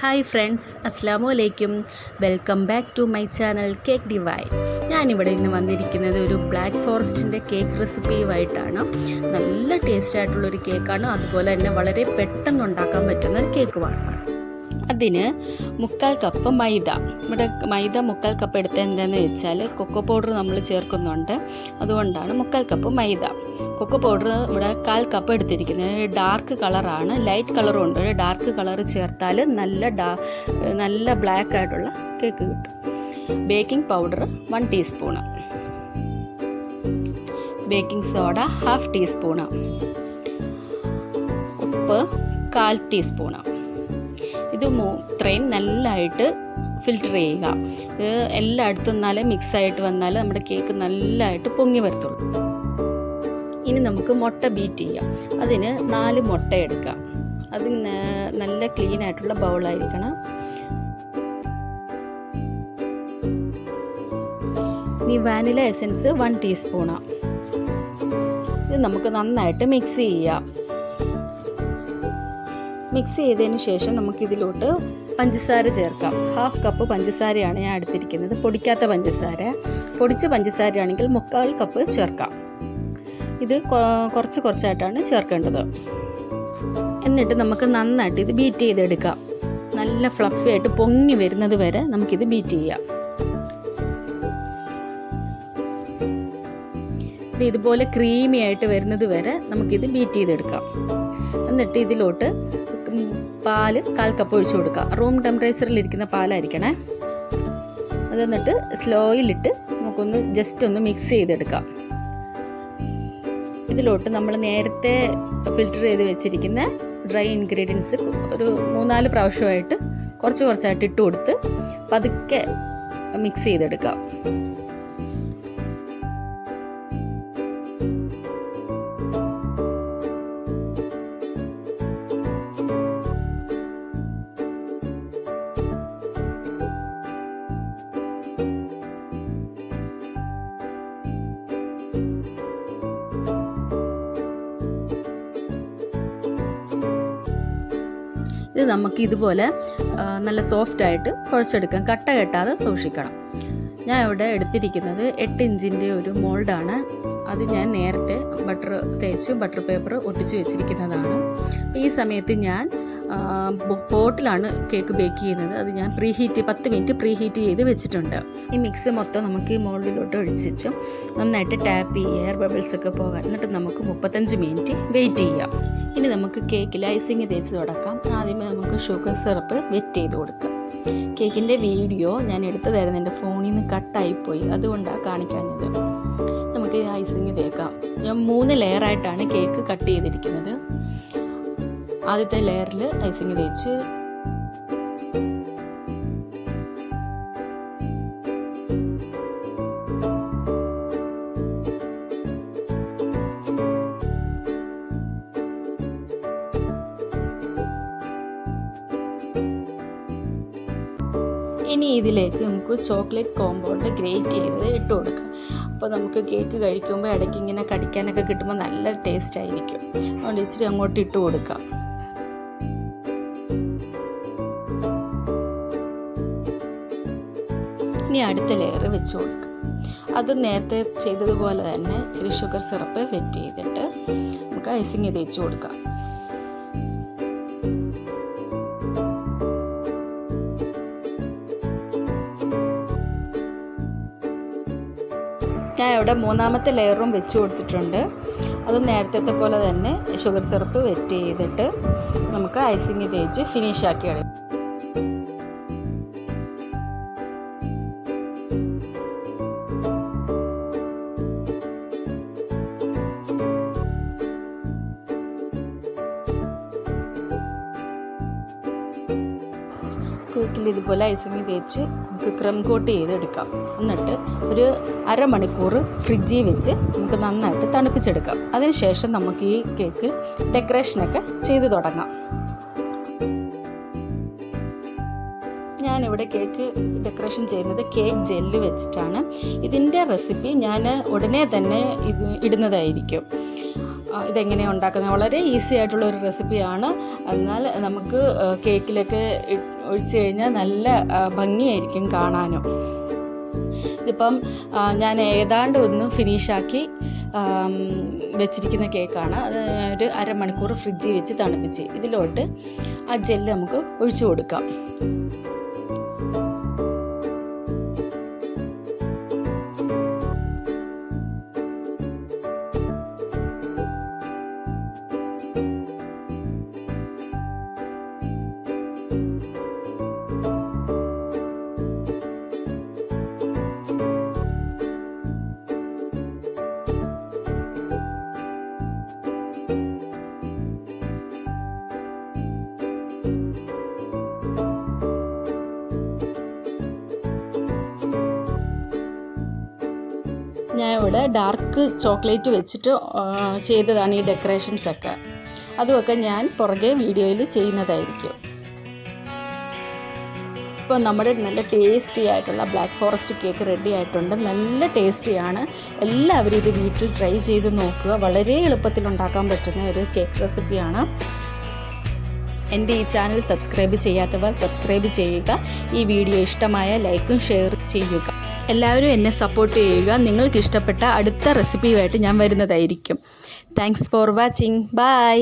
Hi friends അസ്സാം വലൈക്കും welcome back to my channel cake divine. ഞാനിവിടെ ഇന്ന് വന്നിരിക്കുന്നത് ഒരു ബ്ലാക്ക് ഫോറസ്റ്റിന്റെ കേക്ക് റെസിപ്പിയുമായിട്ടാണ്. നല്ല ടേസ്റ്റ് ആയിട്ടുള്ളൊരു കേക്കാണ്. അതുപോലെ തന്നെ വളരെ പെട്ടെന്ന് ഉണ്ടാക്കാൻ പറ്റുന്ന ഒരു കേക്ക് കേക്കുമാണ്. അതിന് മുക്കാൽ കപ്പ് മൈദ. ഇവിടെ മൈദ മുക്കാൽ കപ്പ് എടുത്തത് എന്താണെന്ന് വെച്ചാൽ കൊക്കോ പൗഡർ നമ്മൾ ചേർക്കുന്നുണ്ട്. അതുകൊണ്ടാണ് മുക്കാൽ കപ്പ് മൈദ. കൊക്കോ പൗഡർ ഇവിടെ കാൽ കപ്പ് എടുത്തിരിക്കുന്നത്. ഡാർക്ക് കളറാണ് ലൈറ്റ് കളറും ഉണ്ട്. ഡാർക്ക് കളർ ചേർത്താൽ നല്ല ഡാ നല്ല ബ്ലാക്ക് ആയിട്ടുള്ള കേക്ക് കിട്ടും. Baking powder one teaspoon baking soda half teaspoon ഉപ്പ് കാൽ ടീസ്പൂണ് ഇത് ഇത്രയും നല്ലതായിട്ട് ഫിൽറ്റർ ചെയ്യുക. ഇത് എല്ലായിടത്തും മിക്സ് ആയിട്ട് വന്നാൽ നമ്മുടെ കേക്ക് നല്ലതായിട്ട് പൊങ്ങി വരത്തുള്ളൂ. ഇനി നമുക്ക് മുട്ട ബീറ്റ് ചെയ്യാം. അതിന് നാല് മുട്ട എടുക്കാം. അത് നല്ല ക്ലീൻ ആയിട്ടുള്ള ബൗളായിരിക്കണം ഇനി വാനില എസൻസ് വൺ ടീസ്പൂണാണ് ഇത് നമുക്ക് നന്നായിട്ട് മിക്സ് ചെയ്യാം. മിക്സ് ചെയ്തതിന് ശേഷം നമുക്കിതിലോട്ട് പഞ്ചസാര ചേർക്കാം. ഹാഫ് കപ്പ് പഞ്ചസാരയാണ് ഞാൻ എടുത്തിരിക്കുന്നത്. പൊടിക്കാത്ത പഞ്ചസാര. പൊടിച്ച പഞ്ചസാരയാണെങ്കിൽ മുക്കാൽ കപ്പ് ചേർക്കാം. ഇത് കുറച്ച് കുറച്ചായിട്ടാണ് ചേർക്കേണ്ടത്. എന്നിട്ട് നമുക്ക് നന്നായിട്ട് ഇത് ബീറ്റ് ചെയ്തെടുക്കാം. നല്ല ഫ്ലഫി ആയിട്ട് പൊങ്ങി വരുന്നത് വരെ നമുക്കിത് ബീറ്റ് ചെയ്യാം. ഇത് ഇതുപോലെ ക്രീമി ആയിട്ട് വരുന്നത് വരെ നമുക്കിത് ബീറ്റ് ചെയ്തെടുക്കാം. എന്നിട്ട് ഇതിലോട്ട് പാൽ കാൽ കപ്പ് ഒഴിച്ചു കൊടുക്കുക റൂം ടെമ്പറേച്ചറിൽ ഇരിക്കുന്ന പാലായിരിക്കണേ. അത് എന്നിട്ട് സ്ലോയിലിട്ട് നമുക്കൊന്ന് ജസ്റ്റ് ഒന്ന് മിക്സ് ചെയ്തെടുക്കാം. ഇതിലോട്ട് നമ്മൾ നേരത്തെ ഫിൽറ്റർ ചെയ്ത് വെച്ചിരിക്കുന്ന ഡ്രൈ ഇൻഗ്രീഡിയൻസ് ഒരു മൂന്നാൽ പ്രാവശ്യമായിട്ട് കുറച്ച് കുറച്ചായിട്ട് ഇട്ട് കൊടുത്ത് പതുക്കെ മിക്സ് ചെയ്തെടുക്കാം. ഇത് നമുക്ക് ഇതുപോലെ നല്ല സോഫ്റ്റ് ആയിട്ട് കുഴച്ചെടുക്കാം കട്ട കെട്ടാതെ സൂക്ഷിക്കണം. ഞാൻ ഇവിടെ എടുത്തിരിക്കുന്നത് എട്ട് ഇഞ്ചിന്റെ ഒരു മോൾഡാണ് അത് ഞാൻ നേരത്തെ ബട്ടർ തേച്ച് ബട്ടർ പേപ്പർ ഒട്ടിച്ചു വെച്ചിരിക്കുന്നതാണ്. ഈ സമയത്ത് ഞാൻ പോട്ടിലാണ് കേക്ക് ബേക്ക് ചെയ്യുന്നത്. അത് ഞാൻ പ്രീ ഹീറ്റ് പത്ത് മിനിറ്റ് പ്രീ ഹീറ്റ് ചെയ്ത് വെച്ചിട്ടുണ്ട്. ഈ മിക്സ് മൊത്തം നമുക്ക് ഈ മോൾഡിലോട്ട് ഒഴിച്ചു നന്നായിട്ട് ടാപ്പ് ചെയ്യുക എയർ ബബിൾസ് ഒക്കെ പോകാൻ. എന്നിട്ട് നമുക്ക് മുപ്പത്തഞ്ച് മിനിറ്റ് വെയിറ്റ് ചെയ്യാം ഇനി നമുക്ക് കേക്കിൽ ഐസിങ് തേച്ച് തുടക്കാം. ആദ്യമേ നമുക്ക് ഷുഗർ സിറപ്പ് വെറ്റ് ചെയ്ത് കൊടുക്കാം. കേക്കിന്റെ വീഡിയോ ഞാൻ എടുത്തു തരുന്ന എന്റെ ഫോണിൽ നിന്ന് കട്ടായിപ്പോയി. അതുകൊണ്ടാണ് കാണിക്കാഞ്ഞത്. നമുക്ക് ഐസിങ് തേക്കാം. ഞാൻ മൂന്ന് ലെയറായിട്ടാണ് കേക്ക് കട്ട് ചെയ്തിരിക്കുന്നത്. ആദ്യത്തെ ലെയറിൽ ഐസിങ് തേച്ച്. ഇനി ഇതിലേക്ക് നമുക്ക് ചോക്ലേറ്റ് കോമ്പൗണ്ട് ഗ്രേറ്റ് ചെയ്ത് ഇട്ട് കൊടുക്കാം. അപ്പോൾ നമുക്ക് കേക്ക് കഴിക്കുമ്പോൾ ഇടയ്ക്ക് ഇങ്ങനെ കടിക്കാനൊക്കെ കിട്ടുമ്പോൾ നല്ല ടേസ്റ്റ് ആയിരിക്കും. അതുകൊണ്ട് ഇച്ചിരി അങ്ങോട്ട് ഇട്ട് കൊടുക്കാം. ഇനി അടുത്ത ലെയർ വെച്ച് കൊടുക്കുക അത് നേരത്തെ ചെയ്തതുപോലെ തന്നെ ഇച്ചിരി ഷുഗർ സിറപ്പ് വെറ്റ് ചെയ്തിട്ട് നമുക്ക് ഐസിങ് തേച്ച് കൊടുക്കാം. ഞാൻ ഇവിടെ മൂന്നാമത്തെ ലെയറും വെച്ച് കൊടുത്തിട്ടുണ്ട്. അത് നേരത്തെ പോലെ തന്നെ ഷുഗർ സിറപ്പ് വെറ്റ് ചെയ്തിട്ട് നമുക്ക് ഐസിങ് തേച്ച് ഫിനിഷ് ആക്കി കേക്കിൽ ഇതുപോലെ ഐസിങ് തേച്ച് നമുക്ക് ക്രം കോട്ട് ചെയ്തെടുക്കാം. എന്നിട്ട് ഒരു അരമണിക്കൂർ ഫ്രിഡ്ജിൽ വെച്ച് നമുക്ക് നന്നായിട്ട് തണുപ്പിച്ചെടുക്കാം. അതിനുശേഷം നമുക്ക് ഈ കേക്കിൽ ഡെക്കറേഷനൊക്കെ ചെയ്ത് തുടങ്ങാം. ഞാനിവിടെ കേക്ക് ഡെക്കറേഷൻ ചെയ്യുന്നത് കേക്ക് ജെല്ല് വെച്ചിട്ടാണ്. ഇതിന്റെ റെസിപ്പി ഞാൻ ഉടനെ തന്നെ ഇത് ഇടുന്നതായിരിക്കും. ഇതെങ്ങനെ ഉണ്ടാക്കുന്നത്? വളരെ ഈസി ആയിട്ടുള്ള ഒരു റെസിപ്പിയാണ്. എന്നാൽ നമുക്ക് കേക്കിലൊക്കെ ഒഴിച്ച് കഴിഞ്ഞാൽ നല്ല ഭംഗിയായിരിക്കും കാണാനും. ഇതിപ്പം ഞാൻ ഏതാണ്ട് ഒന്ന് ഫിനിഷാക്കി വെച്ചിരിക്കുന്ന കേക്കാണ്. അത് ഒരു അരമണിക്കൂർ ഫ്രിഡ്ജിൽ വെച്ച് തണുപ്പിച്ച് ഇതിലോട്ട് ആ ജെല്ല് നമുക്ക് ഒഴിച്ചു കൊടുക്കാം. ഞാൻ ഇവിടെ ഡാർക്ക് ചോക്ലേറ്റ് വെച്ചിട്ട് ചെയ്തതാണ് ഈ ഡെക്കറേഷൻസ് ഒക്കെ. അതുമൊക്കെ ഞാൻ പുറകെ വീഡിയോയിൽ ചെയ്യുന്നതായിരിക്കും. ഇപ്പോൾ നമ്മുടെ നല്ല ടേസ്റ്റി ആയിട്ടുള്ള ബ്ലാക്ക് ഫോറസ്റ്റ് കേക്ക് റെഡി ആയിട്ടുണ്ട്. നല്ല ടേസ്റ്റിയാണ് എല്ലാവരും ഇത് വീട്ടിൽ ട്രൈ ചെയ്ത് നോക്കുക. വളരെ എളുപ്പത്തിൽ ഉണ്ടാക്കാൻ പറ്റുന്ന ഒരു കേക്ക് റെസിപ്പിയാണ് എന്റെ ഈ ചാനൽ സബ്സ്ക്രൈബ് ചെയ്യാത്തവർ സബ്സ്ക്രൈബ് ചെയ്യുക. ഈ വീഡിയോ ഇഷ്ടമായ ലൈക്കും ഷെയർ ചെയ്യുക. എല്ലാവരും എന്നെ സപ്പോർട്ട് ചെയ്യുക. നിങ്ങൾക്ക് ഇഷ്ടപ്പെട്ട അടുത്ത റെസിപ്പിയുമായിട്ട് ഞാൻ വരുന്നതായിരിക്കും. Thanks for watching bye